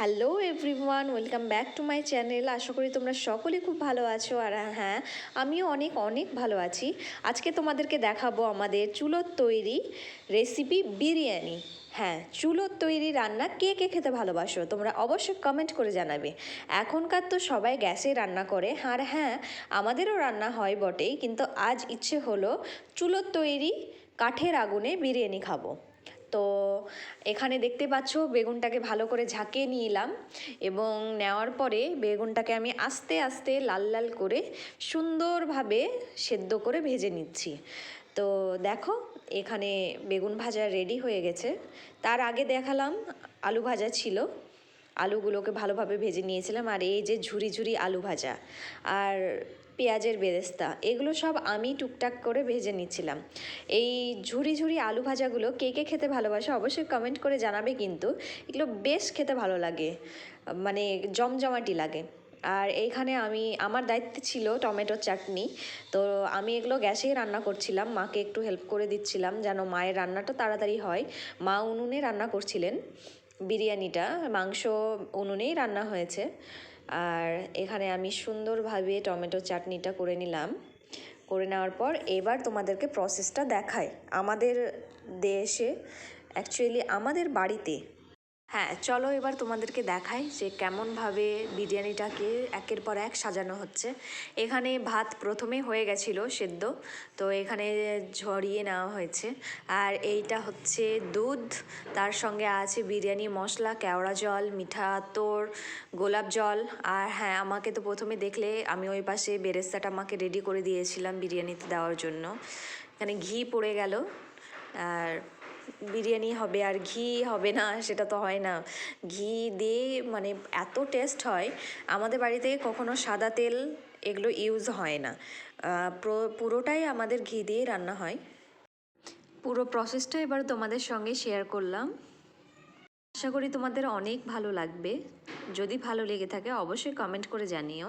Hello everyone welcome back to my channel আশা করি তোমরা সকলে খুব ভালো আছো আর হ্যাঁ আমিও অনেক অনেক ভালো আছি। আজকে তোমাদেরকে দেখাবো আমাদের চুলোর তৈরি রেসিপি বিরিয়ানি। হ্যাঁ চুলোর তৈরি রান্না কে কে খেতে ভালোবাসো তোমরা অবশ্যই কমেন্ট করে জানাবে। এখনকার তো সবাই গ্যাসে রান্না করে। আর হ্যাঁ আমাদেরও রান্না হয় বটেই, কিন্তু আজ ইচ্ছে হলো চুলোর তৈরি কাঠের আগুনে বিরিয়ানি খাব। তো এখানে দেখতে পাচ্ছ বেগুনটাকে ভালো করে ঝাঁকিয়ে নিলাম এবং নেওয়ার পরে বেগুনটাকে আমি আস্তে আস্তে লাল লাল করে সুন্দরভাবে সেদ্ধ করে ভেজে নিচ্ছি। তো দেখো এখানে বেগুন ভাজা রেডি হয়ে গেছে। তার আগে দেখালাম আলু ভাজা ছিল। আলুগুলোকে ভালোভাবে ভেজে নিয়েছিলাম আর এই যে ঝুরি ঝুরি আলু ভাজা আর পেঁয়াজের বেরেস্তা, এগুলো সব আমি টুকটাক করে ভেজে নিচ্ছিলাম। এই ঝুরি ঝুরি আলু ভাজাগুলো কে কে খেতে ভালোবাসে অবশ্যই কমেন্ট করে জানাবে কিন্তু এগুলো বেশ খেতে ভালো লাগে মানে জমজমাটি লাগে। আর এইখানে আমি, আমার দায়িত্বে ছিল টমেটোর চাটনি, তো আমি এগুলো গ্যাসেই রান্না করছিলাম, মাকে একটু হেল্প করে দিচ্ছিলাম যেন মায়ের রান্নাটা তাড়াতাড়ি হয়। মা উনুনে রান্না করছিলেন। বিরিয়ানিটা, মাংস উনুনেই রান্না হয়েছে। আর এখানে আমি সুন্দরভাবে টমেটো চাটনিটা করে নিলাম। করে নেওয়ার পর এবার তোমাদেরকে প্রসেসটা দেখাই। আমাদের দেশে অ্যাকচুয়ালি আমাদের বাড়িতে হ্যাঁ চলো এবার তোমাদেরকে দেখাই যে কেমনভাবে বিরিয়ানিটাকে একের পর এক সাজানো হচ্ছে। এখানে ভাত প্রথমে হয়ে গেছিল সেদ্ধ, তো এখানে ঝরিয়ে নেওয়া হয়েছে। আর এইটা হচ্ছে দুধ, তার সঙ্গে আছে বিরিয়ানি মশলা, কেওড়া জল, মিঠা আতর, গোলাপ জল। আর হ্যাঁ আমাকে তো প্রথমে দেখলে আমি ওই পাশে বেরেস্তাটা আমাকে রেডি করে দিয়েছিলাম বিরিয়ানিতে দেওয়ার জন্য। এখানে ঘি পড়ে গেল, আর বিরিয়ানি হবে আর ঘি হবে না, সেটা তো হয় না। ঘি দিয়ে মানে এত টেস্ট হয়, আমাদের বাড়িতে কখনো সাদা তেল এগুলো ইউজ হয় না। পুরোটাই আমাদের ঘি দিয়ে রান্না হয়। পুরো প্রসেসটা এবার তোমাদের সঙ্গে শেয়ার করলাম। আশা করি তোমাদের অনেক ভালো লাগবে। যদি ভালো লেগে থাকে অবশ্যই কমেন্ট করে জানিও।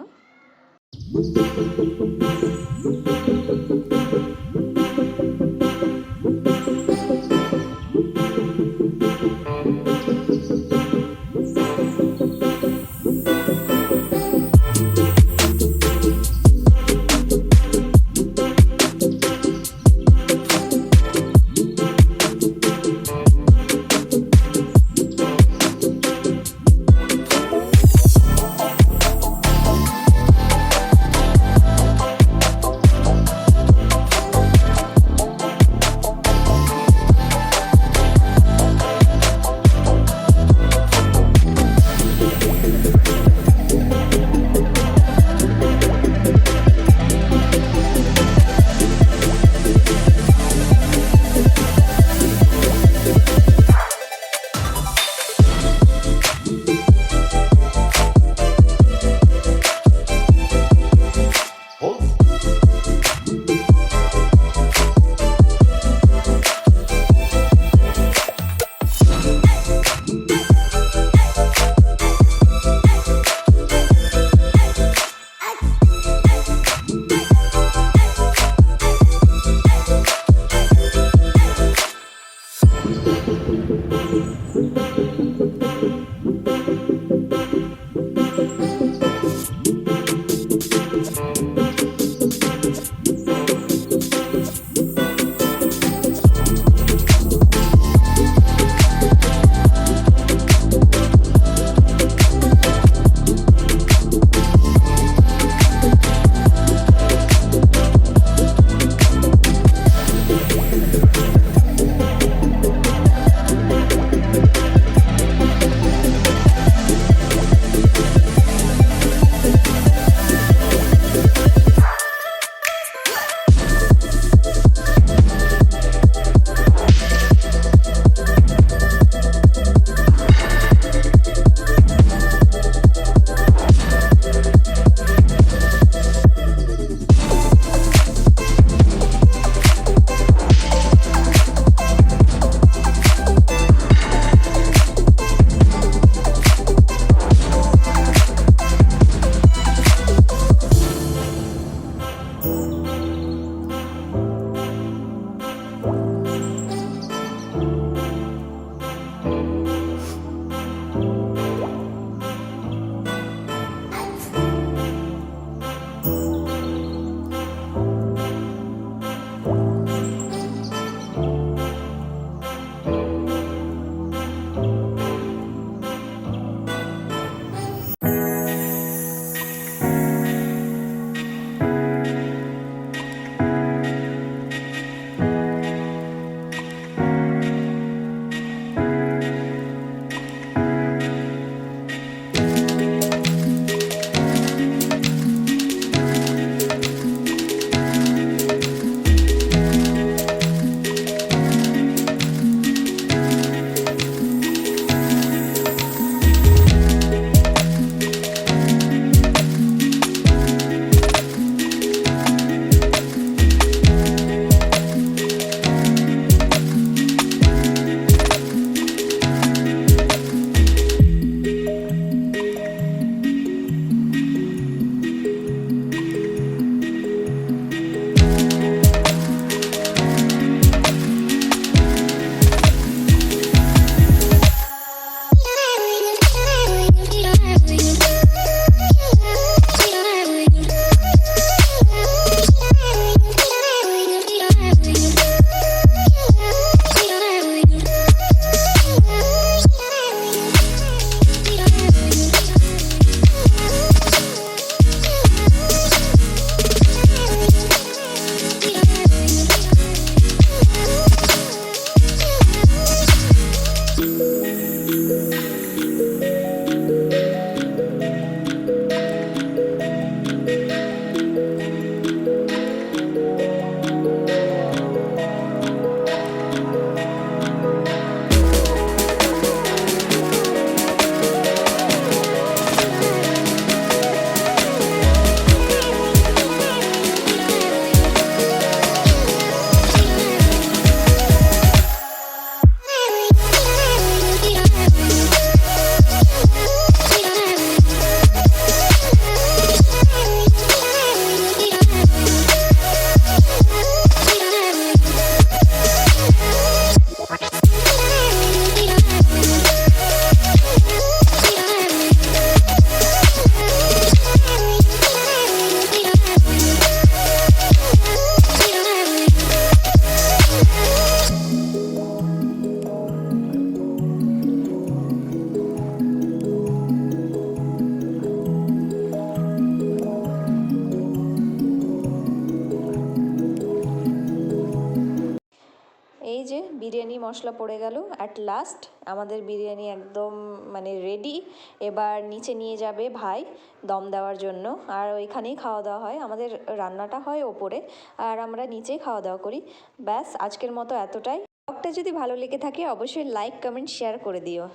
মশলা পড়ে গেল। অ্যাট লাস্ট আমাদের বিরিয়ানি একদম মানে রেডি এবার নিচে নিয়ে যাবে ভাই দম দেওয়ার জন্য। আর ওইখানেই খাওয়া দাওয়া হয়। আমাদের রান্নাটা হয় ওপরে। আর আমরা নিচেই খাওয়া দাওয়া করি। ব্যাস, আজকের মতো এতটাই। ব্লগটা যদি ভালো লেগে থাকে, অবশ্যই লাইক কমেন্ট শেয়ার করে দিও।